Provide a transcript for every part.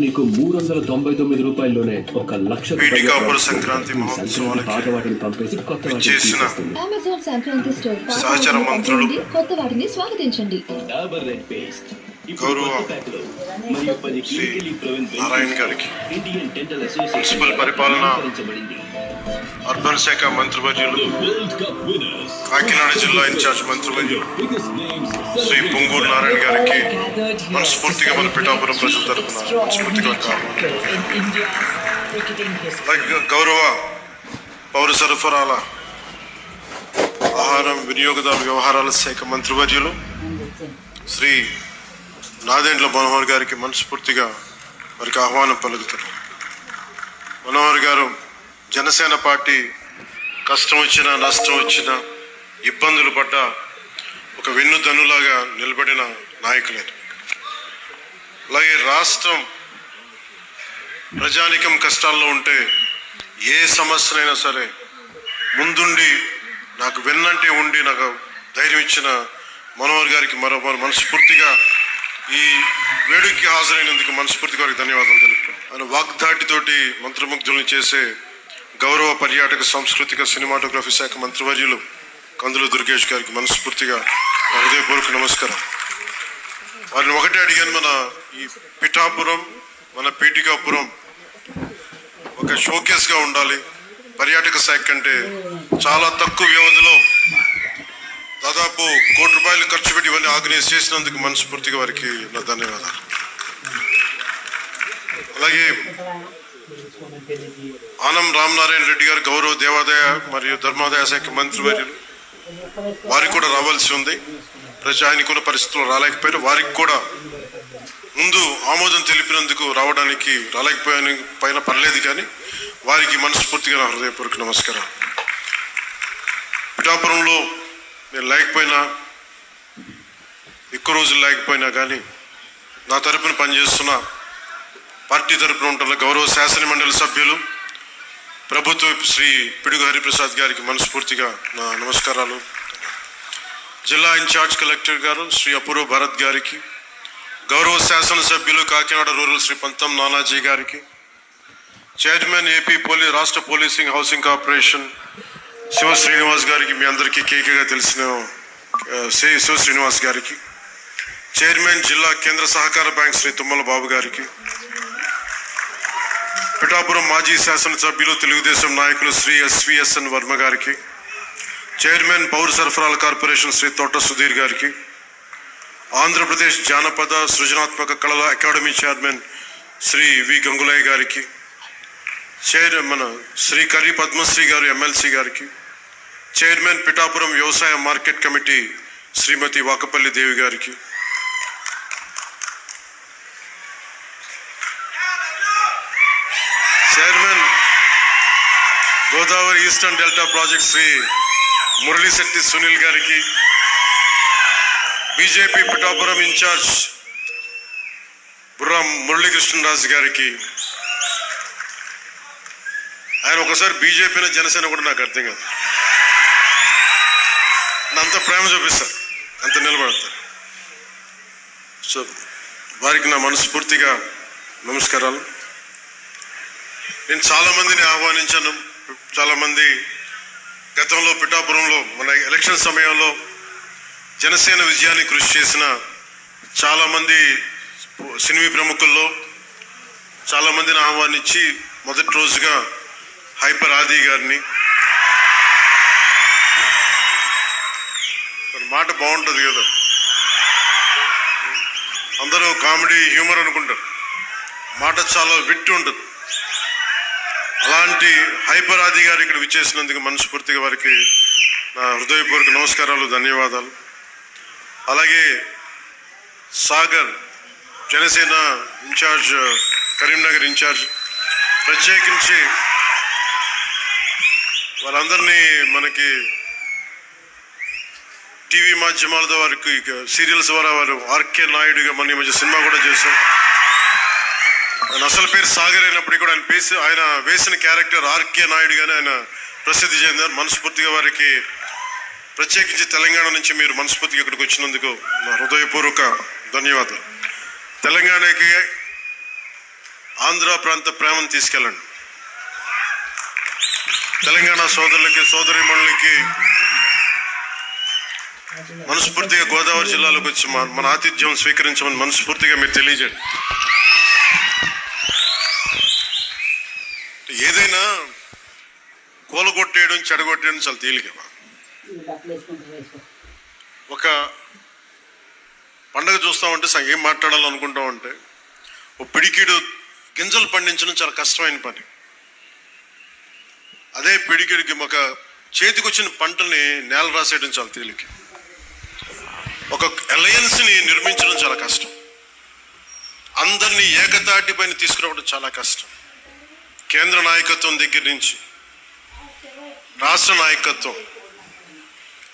నీకు మూడు వందల తొంభై తొమ్మిది రూపాయల్లోనే ఒక లక్ష సంక్రాంతి పాత వాటిని పంపేసి కొత్త. అమెజాన్ సంక్రాంతి స్టోర్ సహచర మంత్రులు. కొత్త వాటిని స్వాగతించండి డాబర్ రెడ్ పేస్ట్ మరియు పది నారాయణ గారికి ఇండియన్ డెంటల్ అసోసియేషన్ మున్సిపల్ పరిపాలన. అర్బన్ శాఖ మంత్రివర్యులు World కాకినాడ జిల్లా ఇన్ఛార్జ్ మంత్రివర్యులు Biggest శ్రీ పొంగూరు నారాయణ గారికి మనస్ఫూర్తిగా మన పిఠాపురం ప్రజల తరపున మనస్ఫూర్తిగా గౌరవ పౌర సరఫరాల ఆహారం వినియోగదారు వ్యవహారాల శాఖ మంత్రివర్యులు శ్రీ నాదెండ్ల మనోహర్ గారికి మనస్ఫూర్తిగా వారికి ఆహ్వానం పలుకుతారు మనోహర్ గారు జనసేన పార్టీ కష్టం వచ్చినా నష్టం వచ్చినా ఇబ్బందులు పడ్డ ఒక వెన్నుదన్నులాగా నిలబడిన నాయకులే. అలాగే రాష్ట్రం ప్రజానికం కష్టాల్లో ఉంటే ఏ సమస్యనైనా సరే ముందుండి నాకు వెన్నంటే ఉండి నాకు ధైర్యం ఇచ్చిన మనోహర్ గారికి మరో మరో మనస్ఫూర్తిగా ఈ వేడుకకి హాజరైనందుకు మనస్ఫూర్తిగా వారికి ధన్యవాదాలు తెలుపు ఆయన వాగ్దాటితోటి మంత్రముగ్ధుల్ని చేసే గౌరవ పర్యాటక సాంస్కృతిక సినిమాటోగ్రఫీ శాఖ మంత్రివర్యులు కందుల దుర్గేష్ గారికి మనస్ఫూర్తిగా హృదయపూర్వక నమస్కారం. వారిని ఒకటే అడిగాను మన ఈ పిఠాపురం మన పీఠికాపురం ఒక షోకేస్గా ఉండాలి. పర్యాటక శాఖ కంటే చాలా తక్కువ వ్యవధిలో దాదాపు కోటి రూపాయలు ఖర్చు పెట్టి ఇవన్నీ ఆర్గనైజ్ చేసినందుకు మనస్ఫూర్తిగా వారికి నా ధన్యవాదాలు. అలాగే ఆనం రామనారాయణ రెడ్డి గారు గౌరవ దేవాదాయ మరియు ధర్మాదాయ శాఖ మంత్రి వర్యులు వారికి కూడా రావాల్సి ఉంది. ప్రజా ఆయనకున్న పరిస్థితులు రాలేకపోయారు. వారికి కూడా ముందు ఆమోదం తెలిపినందుకు రావడానికి రాలేకపోయాని పైన పర్లేదు కానీ వారికి మనస్ఫూర్తిగా నా హృదయపూర్వక నమస్కారం పిఠాపురంలో నేను లేకపోయినా ఎక్కువ రోజులు లేకపోయినా కానీ నా తరపున పనిచేస్తున్న పార్టీ తరపున ఉంటున్న గౌరవ శాసన మండలి సభ్యులు ప్రభుత్వ శ్రీ పిడుగు హరిప్రసాద్ గారికి మనస్ఫూర్తిగా నా నమస్కారాలు. జిల్లా ఇన్ఛార్జ్ కలెక్టర్ గారు శ్రీ అపూర్వ భరత్ గారికి గౌరవ శాసనసభ్యులు కాకినాడ రూరల్ శ్రీ పంతం నానాజీ గారికి చైర్మన్ ఏపీ పోలీ రాష్ట్ర policing housing corporation Shiva Srinivas గారికి మీ అందరికీ కేకగా తెలిసిన శ్రీ శివ శ్రీనివాస్ గారికి చైర్మన్ జిల్లా కేంద్ర సహకార బ్యాంక్ శ్రీ తుమ్మల బాబు గారికి పిఠాపురం మాజీ శాసనసభ్యులు తెలుగుదేశం నాయకులు శ్రీ ఎస్విఎస్ఎన్ వర్మ గారికి చైర్మన్ పౌర సరఫరాల కార్పొరేషన్ శ్రీ తోట సుధీర్ గారికి ఆంధ్రప్రదేశ్ జానపద సృజనాత్మక కళల academy chairman Shri V Gangulayya గారికి చైర్ మన శ్రీ కరి పద్మశ్రీ గారు ఎమ్మెల్సీ గారికి చైర్మన్ పిఠాపురం వ్యవసాయ మార్కెట్ కమిటీ శ్రీమతి వాకపల్లి దేవి గారికి Godavari eastern delta project Shri Muralishetti Sunil గారికి బీజేపీ పిఠాపురం ఇన్ఛార్జ్ బుర్రా మురళీకృష్ణరాజు గారికి ఆయన ఒకసారి బీజేపీని జనసేన కూడా నాకు అర్థం కాదు. అంత ప్రేమ చూపిస్తారు అంత నిలబడతారు. సో వారికి నా మనస్ఫూర్తిగా నమస్కారాలు. నేను చాలా మందిని ఆహ్వానించాను. చాలామంది గతంలో పిఠాపురంలో మన ఎలక్షన్ సమయంలో జనసేన విజయానికి కృషి చేసిన చాలామంది సినిమా ప్రముఖుల్లో చాలామందిని ఆహ్వానించి మొదటి రోజుగా హైపర్ ఆది గారిని. మాట బాగుంటుంది కదా. అందరూ కామెడీ హ్యూమర్ అనుకుంటారు. మాట చాలా విట్టు ఉంటుంది అలాంటి హైపర్ ఆది గారు ఇక్కడ విచ్చేసినందుకు మనస్ఫూర్తిగా వారికి నా హృదయపూర్వక నమస్కారాలు ధన్యవాదాలు. అలాగే సాగర్ జనసేన ఇన్ఛార్జ్ కరీంనగర్ ఇన్ఛార్జ్ ప్రత్యేకించి వాళ్ళందరినీ మనకి టీవీ మాధ్యమాల ద్వారా వారికి సీరియల్స్ ద్వారా వారు ఆర్కే నాయుడుగా మన మంచి మధ్య సినిమా కూడా చేశాం ఆయన అసలు పేరు సాగర్ అయినప్పటికీ కూడా ఆయన పేసి ఆయన వేసిన క్యారెక్టర్ ఆర్కే నాయుడుగానే ఆయన ప్రసిద్ధి చెందారు. మనస్ఫూర్తిగా వారికి ప్రత్యేకించి తెలంగాణ నుంచి మీరు మనస్ఫూర్తిగా ఇక్కడికి వచ్చినందుకు నా హృదయపూర్వక ధన్యవాదాలు. తెలంగాణకి ఆంధ్ర ప్రాంత ప్రేమను తీసుకెళ్ళండి. తెలంగాణ సోదరులకి సోదరిమణులకి మనస్ఫూర్తిగా గోదావరి జిల్లాలోకి వచ్చి మన మన ఆతిథ్యం స్వీకరించమని మనస్ఫూర్తిగా మీరు తెలియజేయండి. ఏదైనా కూలగొట్టేయడం చెడగొట్టేయడం చాలా తేలిక ఒక పండగ చూస్తామంటే స- ఏం మాట్లాడాలనుకుంటాం అంటే ఓ పిడికిడు గింజలు పండించడం చాలా కష్టమైన పని. అదే పిడికిడికి ఒక చేతికొచ్చిన పంటని నేల రాసేయడం చాలా తేలిక. ఒక అలయన్స్ని నిర్మించడం చాలా కష్టం. అందరినీ ఏకతాటి పైన తీసుకురావడం చాలా కష్టం. కేంద్ర నాయకత్వం దగ్గర నుంచి రాష్ట్ర నాయకత్వం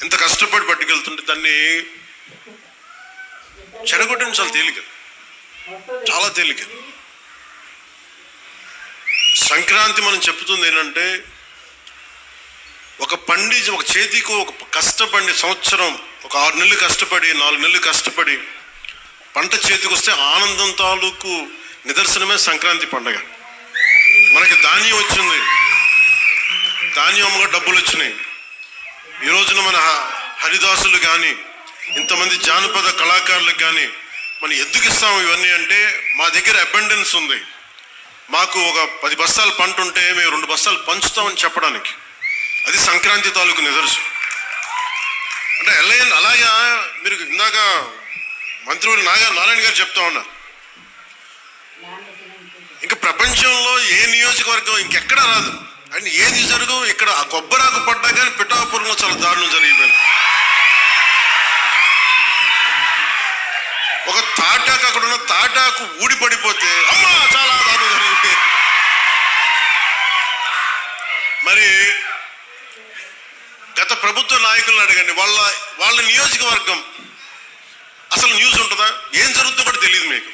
ఎంత కష్టపడి పట్టుకెళ్తుంటే దాన్ని చెడగొట్టడం చాలా తేలిక. చాలా తేలిక. సంక్రాంతి మనం చెప్తుంది ఏంటంటే ఒక పండి ఒక చేతికి ఒక కష్టపడి సంవత్సరం ఒక ఆరు నెలలు కష్టపడి నాలుగు నెలలు కష్టపడి పంట చేతికి వస్తే ఆనందం తాలూకు నిదర్శనమే సంక్రాంతి పండగ. మనకి ధాన్యం వచ్చింది. ధాన్యముగా డబ్బులు వచ్చినాయి. ఈ రోజున మన హ- హరిదాసులు కానీ ఇంతమంది జానపద కళాకారులకు కానీ మనం ఎందుకు ఇస్తాము ఇవన్నీ అంటే మా దగ్గర అబెండెన్స్ ఉంది. మాకు ఒక పది బస్తాలు పంట ఉంటే మేము రెండు బస్తాలు పంచుతామని చెప్పడానికి. అది సంక్రాంతి తాలూకు నిదర్శనం. అంటే ఎలా అలాగా మీరు ఇందాక మంత్రి నాగా నారాయణ గారు చెప్తా ఉన్నారు. ఇంకా ప్రపంచంలో ఏ నియోజకవర్గం ఇంకెక్కడా రాదు. అండ్ ఏది జరగవు ఇక్కడ ఆ కొబ్బరాకు పడ్డా కానీ పిఠాపురంలో చాలా దారుణం జరిగిపోయింది. ఒక తాటాకు అక్కడ ఉన్న తాటాకు ఊడి పడిపోతే అమ్మా చాలా దారుణం జరిగింది. మరి గత ప్రభుత్వ నాయకులను అడగండి వాళ్ళ వాళ్ళ నియోజకవర్గం అసలు న్యూస్ ఉంటుందా? ఏం జరుగుతుందో కూడా తెలియదు మీకు.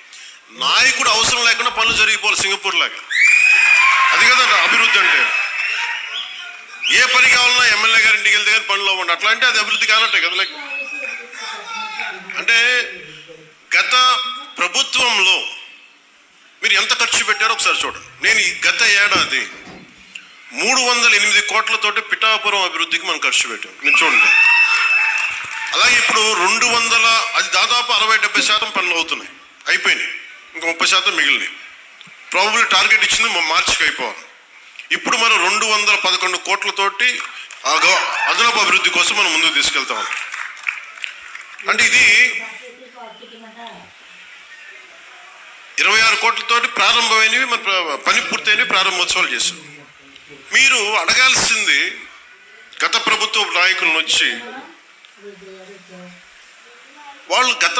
నాయకుడు అవసరం లేకుండా పనులు జరిగిపోవాలి సింగపూర్ లాగా. అది కదా అభివృద్ధి అంటే. ఏ పని కావాలన్నా ఎమ్మెల్యే గారి ఇంటికి వెళ్తే కానీ పనులు అవ్వండి. అట్లా అంటే అది అభివృద్ధి కానట్టే కదా లైక్ అంటే గత ప్రభుత్వంలో మీరు ఎంత ఖర్చు పెట్టారో ఒకసారి చూడండి. నేను ఈ గత ఏడాది మూడు వందల ఎనిమిది కోట్లతోటి పిఠాపురం అభివృద్ధికి మనం ఖర్చు పెట్టాం. మీరు చూడండి. అలాగే ఇప్పుడు రెండు వందల అది దాదాపు అరవై డెబ్బై శాతం పనులు అవుతున్నాయి. అయిపోయినాయి. ఇంకా ముప్పై శాతం మిగిలింది ప్రాబబ్లీ టార్గెట్ ఇచ్చింది మార్చికి అయిపోవాలి. ఇప్పుడు మనం రెండు వందల పదకొండు కోట్లతోటి అదనపు అభివృద్ధి కోసం మనం ముందుకు తీసుకెళ్తాం అంటే ఇది ఇరవై ఆరు కోట్లతోటి ప్రారంభమైనవి మన పని పూర్తయినవి ప్రారంభోత్సవాలు చేశాం. మీరు అడగాల్సింది గత ప్రభుత్వ నాయకులను వచ్చి వాళ్ళు గత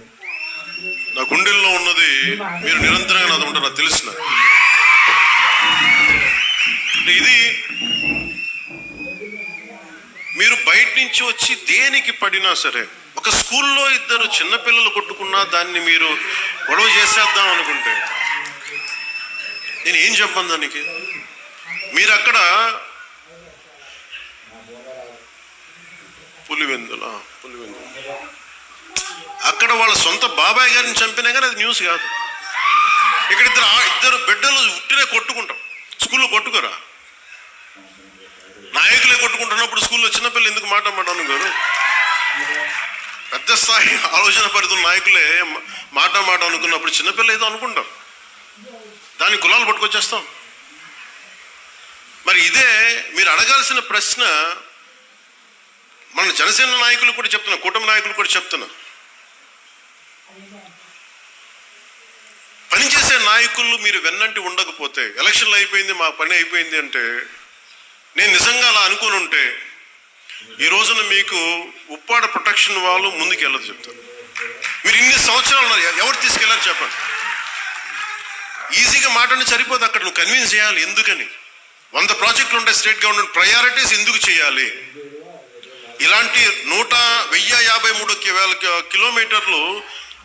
నా గుండెల్లో ఉన్నది మీరు నిరంతరంగా నాది ఉంటారు నాకు తెలిసిన. ఇది మీరు బయట నుంచి వచ్చి దేనికి పడినా సరే ఒక స్కూల్లో ఇద్దరు చిన్నపిల్లలు కొట్టుకున్నా దాన్ని మీరు గొడవ చేసేద్దాం అనుకుంటే నేను ఏం చెప్పను దానికి? మీరు అక్కడ పులివెందుల? పులివెందుల అక్కడ వాళ్ళ సొంత బాబాయ్ గారిని చంపినా కానీ అది న్యూస్ కాదు. ఇక్కడ ఇద్దరు ఇద్దరు బిడ్డలు ఉట్టినే కొట్టుకుంటాం. స్కూల్లో కొట్టుకోరా? నాయకులే కొట్టుకుంటున్నప్పుడు స్కూల్లో చిన్నపిల్లలు ఎందుకు మాట మాట గారు? పెద్ద స్థాయి ఆలోచన పరిధులు నాయకులే మాట మాట అనుకున్నప్పుడు చిన్నపిల్ల ఏదో అనుకుంటాం. దాని కులాలు పట్టుకొచ్చేస్తాం. మరి ఇదే మీరు అడగాల్సిన ప్రశ్న మన జనసేన నాయకులు కూడా చెప్తున్నా కూటమి నాయకులు కూడా చెప్తున్నా పనిచేసే నాయకులు మీరు వెన్నంటి ఉండకపోతే ఎలక్షన్లు అయిపోయింది మా పని అయిపోయింది అంటే నేను నిజంగా అలా అనుకుని ఉంటే ఈ రోజున మీకు ఉప్పాడ ప్రొటెక్షన్ వాళ్ళు ముందుకు వెళ్ళదు మీరు ఇన్ని సంవత్సరాలు ఉన్నారు ఎవరు తీసుకెళ్ళారు చెప్పండి. ఈజీగా మాట్లాడి సరిపోదు అక్కడ నువ్వు కన్విన్స్ చేయాలి ఎందుకని? వంద ప్రాజెక్టులు ఉంటాయి స్టేట్ గవర్నమెంట్ ప్రయారిటీస్ ఎందుకు చేయాలి? ఇలాంటి నూట వెయ్యి యాభై మూడు వేల కిలోమీటర్లు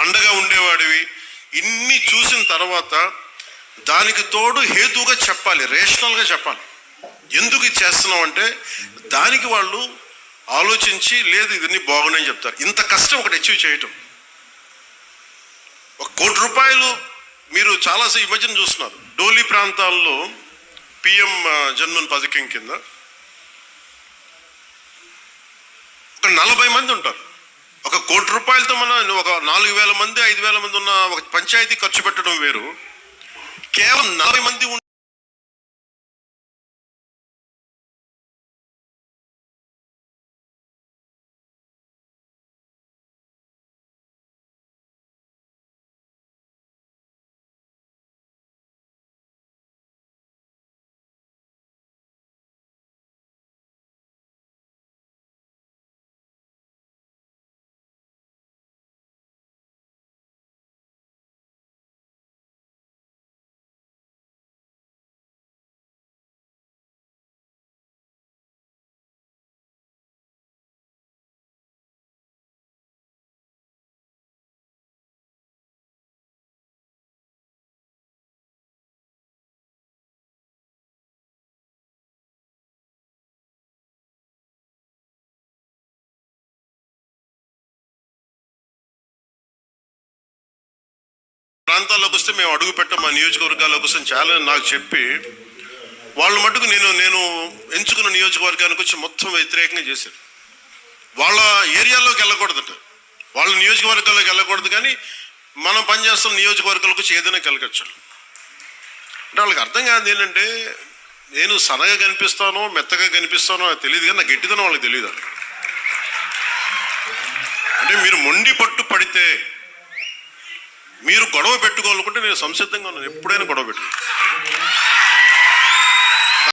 అండగా ఉండేవాడివి. ఇన్ని చూసిన తర్వాత దానికి తోడు హేతుగా చెప్పాలి రేషనల్గా చెప్పాలి. ఎందుకు ఇది చేస్తున్నాం అంటే దానికి వాళ్ళు ఆలోచించి లేదు ఇవన్నీ బాగున్నాయని చెప్తారు. ఇంత కష్టం ఒకటి అచీవ్ చేయటం. ఒక కోటి రూపాయలు మీరు చాలా ఈ మధ్యన చూస్తున్నారు. డోలీ ప్రాంతాల్లో పిఎం జన్మన్ పథకం కింద ఒక నలభై మంది ఉంటారు. ఒక కోటి రూపాయలతో మన ఒక నాలుగు వేల మంది ఐదు వేల మంది ఉన్న ఒక పంచాయతీ ఖర్చు పెట్టడం వేరు. కేవలం నలభై మంది ప్రాంతాల్లోకి వస్తే మేము అడుగు పెట్టాం మా నియోజకవర్గాల్లోకి వస్తే చాలా నాకు చెప్పి వాళ్ళ మటుకు నేను నేను ఎంచుకున్న నియోజకవర్గానికి వచ్చి మొత్తం వ్యతిరేకంగా చేశారు. వాళ్ళ ఏరియాలోకి వెళ్ళకూడదట. వాళ్ళ నియోజకవర్గాల్లోకి వెళ్ళకూడదు కానీ మనం పనిచేస్తున్న నియోజకవర్గాలకు వచ్చి ఏదైనా కలగచ్చు అంటే వాళ్ళకి అర్థం కాదు ఏంటంటే నేను సన్నగా కనిపిస్తానో మెత్తగా కనిపిస్తానో నాకు తెలియదు కానీ నాకు గట్టిదనం వాళ్ళకి తెలియదు అంటే మీరు మొండి పట్టు పడితే మీరు గొడవ పెట్టుకోవాలనుకుంటే నేను సంసిద్ధంగా ఉన్నాను. ఎప్పుడైనా గొడవ పెట్టుకో.